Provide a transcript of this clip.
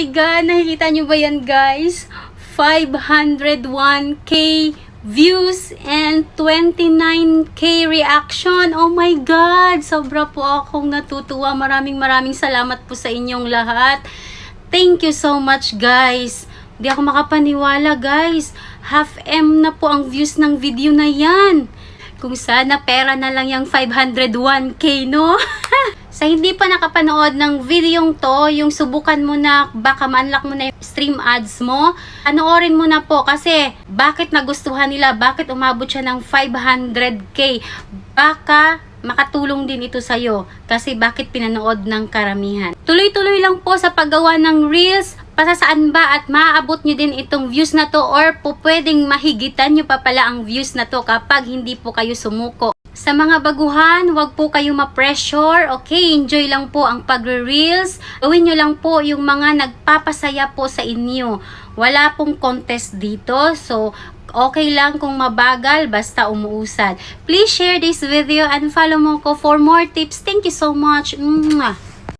my God! Nakikita nyo ba yan, guys? 501k views and 29k reaction. Oh my God! Sobra po akong natutuwa. Maraming maraming salamat po sa inyong lahat. Thank you so much, guys. Di ako makapaniwala, guys. Half M na po ang views ng video na yan. Kung sana pera na lang yung 501k, no? Sa hindi pa nakapanood ng videong to, yung subukan mo na baka ma-unlock mo na yung stream ads mo, panoorin mo na po kasi bakit nagustuhan nila, bakit umabot siya ng 500k. Baka makatulong din ito sa'yo kasi bakit pinanood ng karamihan. Tuloy-tuloy lang po sa paggawa ng reels, pasasaan ba at maaabot nyo din itong views na to or po pwedeng mahigitan nyo pa pala ang views na to kapag hindi po kayo sumuko. Sa mga baguhan, wag po kayo ma-pressure. Okay, enjoy lang po ang pagre-reels. Gawin nyo lang po yung mga nagpapasaya po sa inyo. Wala pong contest dito. So, okay lang kung mabagal basta umuusad. Please share this video and follow mo ko for more tips. Thank you so much. Mwah!